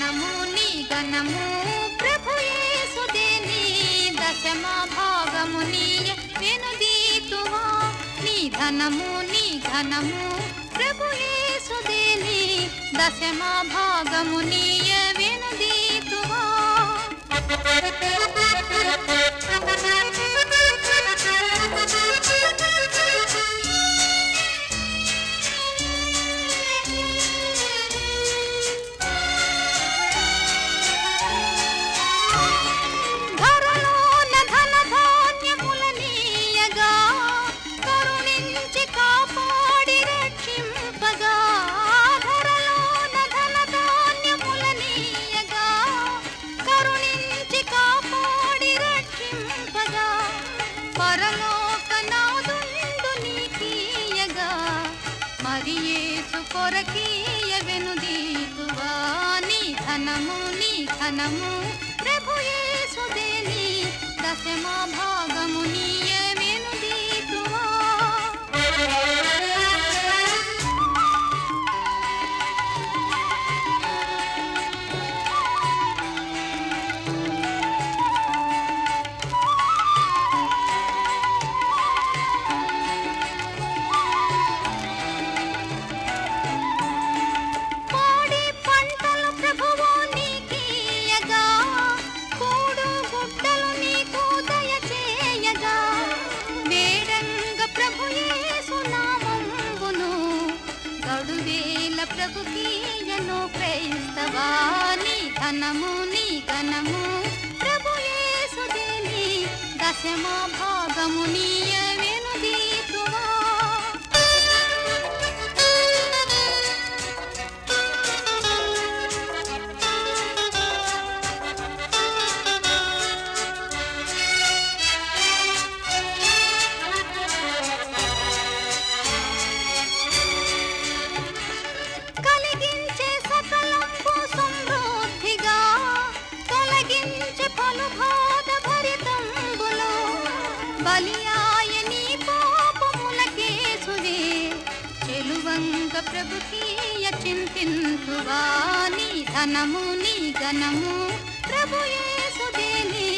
ధనము ప్రభు యేసుదేని దశమ భాగము నీయ వెనుదీతువా నీ ధనము నీ ఘనము ప్రభు యేసుదేని దశమ భాగము నీయ వెను మరి యేసు కొరకీయ వెనుదీతువా నీ ధనము నీ ఘనము ప్రభు యేసుదేని దశమ గడువేల ప్రభు కీయను క్రైస్తవా నీ ధనము నీ ఘనము. ప్రభు యేసు దశమ భాగము బలియాయని పాపములకేసువే. చెలువంక ప్రభుకీయ చింతింతువా నీ ధనము నీ గణము ప్రభు యేసుదేని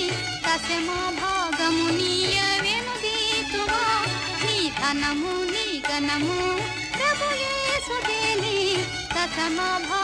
దశమ భాగము నీయ వెనుదీతువా. నీ ధనము నీ గణము ప్రభు యేసుదేని దశమ భాగము